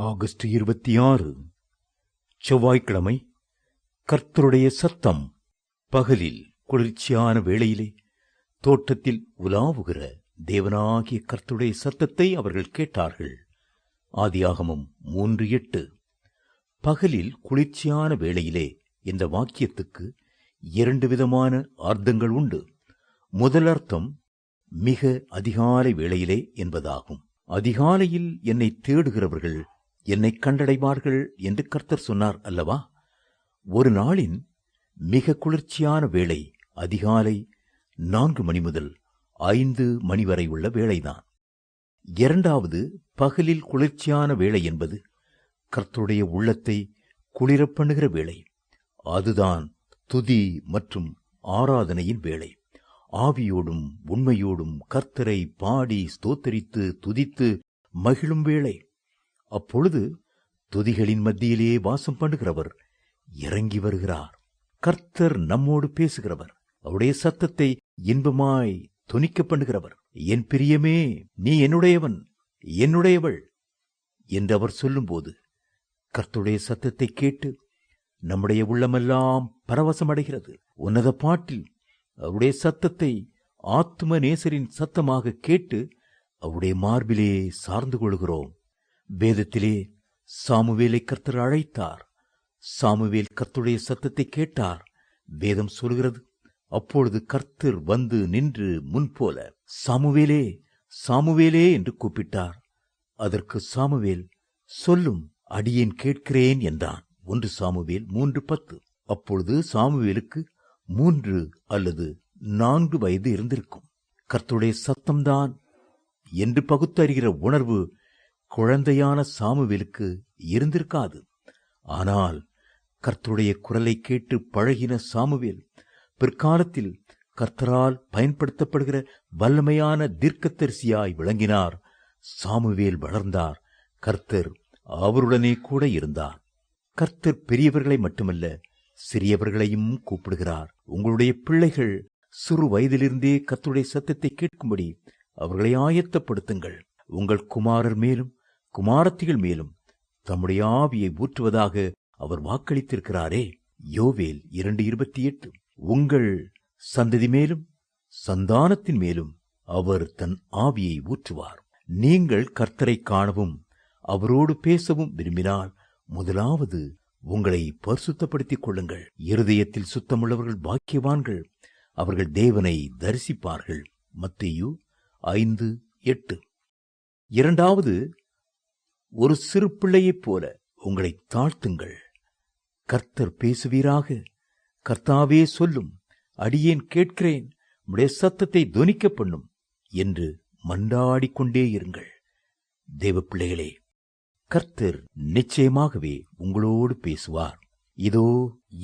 August இருபத்தி ஆறு செவ்வாய்க்கிழமை கர்த்தருடைய சத்தம் பகலில் குளிர்ச்சியான வேளையிலே தோட்டத்தில் உலாவுகிற தேவனாகிய கர்த்தருடைய சத்தத்தை அவர்கள் கேட்டார்கள். ஆதியாகமம் மூன்று எட்டு. பகலில் குளிர்ச்சியான வேளையிலே என்ற வாக்கியத்துக்கு இரண்டு விதமான அர்த்தங்கள் உண்டு. முதல் அர்த்தம் மிக அதிகாலை வேளையிலே என்பதாகும். அதிகாலையில் என்னை தேடுகிறவர்கள் என்னை கண்டடைவார்கள் என்று கர்த்தர் சொன்னார் அல்லவா? ஒரு நாளின் மிக குளிர்ச்சியான வேளை அதிகாலை நான்கு மணி முதல் ஐந்து மணி வரை உள்ள வேளைதான். இரண்டாவது பகலில் குளிர்ச்சியான வேளை என்பது கர்த்தருடைய உள்ளத்தை குளிரப்பண்ணுகிற வேளை. அதுதான் துதி மற்றும் ஆராதனையின் வேளை. ஆவியோடும் உண்மையோடும் கர்த்தரை பாடி ஸ்தோத்தரித்து துதித்து மகிழும் வேளை. அப்பொழுது துதிகளின் மத்தியிலே வாசம் பண்ணுகிறவர் இறங்கி வருகிறார். கர்த்தர் நம்மோடு பேசுகிறவர். அவருடைய சத்தத்தை இன்பமாய் துணிக்க பண்ணுகிறவர். என் பிரியமே நீ என்னுடையவன் என்னுடையவள் என்று அவர் சொல்லும்போது கர்த்தருடைய சத்தத்தை கேட்டு நம்முடைய உள்ளமெல்லாம் பரவசமடைகிறது. உன்னத பாட்டில் அவருடைய சத்தத்தை ஆத்ம நேசரின் சத்தமாக கேட்டு அவருடைய மார்பிலே சார்ந்து கொள்கிறோம் வேதத்திலே சாமுவேலை கர்த்தர் அழைத்தார். சாமுவேல் கர்த்தருடைய சத்தத்தை கேட்டார். வேதம் சொல்கிறது அப்பொழுது கர்த்தர் வந்து நின்று முன்போல சாமுவேலே சாமுவேலே என்று கூப்பிட்டார். அதற்கு சாமுவேல் சொல்லும் அடியேன் கேட்கிறேன் என்றான். ஒன்று சாமுவேல் மூன்று பத்து. அப்பொழுது சாமுவேலுக்கு மூன்று அல்லது நான்கு வயது இருந்திருக்கும். கர்த்துடைய சத்தம்தான் என்று பகுத்தறிகிற உணர்வு குழந்தையான சாமுவேலுக்கு இருந்திருக்காது. ஆனால் கர்த்தருடைய குரலை கேட்டு பழகின சாமுவேல் பிற்காலத்தில் கர்த்தரால் பயன்படுத்தப்படுகிற வல்லமையான தீர்க்கத்தரிசியாய் விளங்கினார். சாமுவேல் வளர்ந்தார். கர்த்தர் அவருடனே கூட இருந்தார். கர்த்தர் பெரியவர்களை மட்டுமல்ல சிறியவர்களையும் கூப்பிடுகிறார். உங்களுடைய பிள்ளைகள் சிறு வயதிலிருந்தே கர்த்தருடைய சத்தத்தை கேட்கும்படி அவர்களை ஆயத்தப்படுத்துங்கள். உங்கள் குமாரர் மேலும் குமாரத்திகள் மேலும் தம்முடைய ஆவியை ஊற்றுவதாக அவர் வாக்களித்திருக்கிறாரே. யோவேல் இரண்டு இருபத்தி எட்டு உங்கள் சந்ததி மேலும் சந்தானத்தின் மேலும் அவர் தன் ஆவியை ஊற்றுவார். நீங்கள் கர்த்தரை காணவும் அவரோடு பேசவும் விரும்பினால் முதலாவது உங்களை பரிசுத்தப்படுத்திக் கொள்ளுங்கள். இருதயத்தில் சுத்தமுள்ளவர்கள் பாக்கியவான்கள் அவர்கள் தேவனை தரிசிப்பார்கள். மத்தியு ஐந்து எட்டு. இரண்டாவது ஒரு சிறு பிள்ளையைப் போல உங்களை தாழ்த்துங்கள். கர்த்தர் பேசுவீராக. கர்த்தாவே சொல்லும் அடியேன் கேட்கிறேன் உடைய சத்தத்தை தொனிக்க பண்ணும் என்று மண்டாடிக்கொண்டே இருங்கள். தேவ பிள்ளைகளே கர்த்தர் நிச்சயமாகவே உங்களோடு பேசுவார். இதோ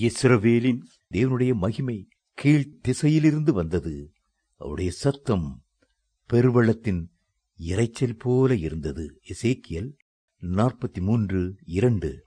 இஸ்ரவேலின் தேவனுடைய மகிமை கீழ் திசையிலிருந்து வந்தது. அவருடைய சத்தம் பெருவளத்தின் இரைச்சல் போல இருந்தது. இசேக்கியல் நாற்பத்தி மூன்று இரண்டு.